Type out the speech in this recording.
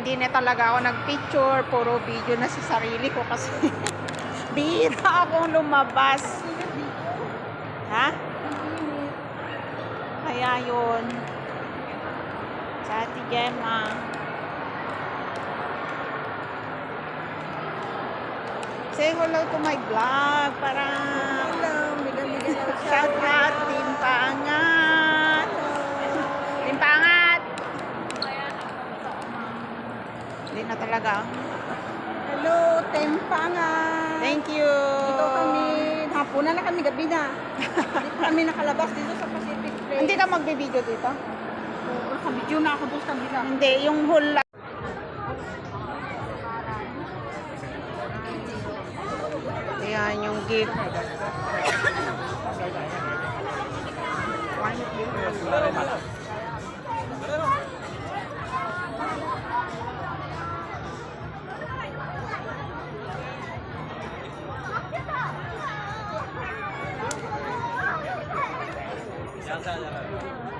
Hindi na talaga ako nag-picture, puro video na sa sarili ko kasi bihira akong lumabas. Ha? Kaya yun. Sa Ate Gemma. Say hello to my vlog para Hindi na talaga. Hello, Tempangan. Thank you. Dito kami, hapunan na kami, gabi na. Dito kami nakalabas dito sa Pacific Place. Hindi ka magbibideo dito? Oo, Nakabidyo na ako doon sa kabila. Hindi, yung hula. Ayan yung gift. ज्यादा ज्यादा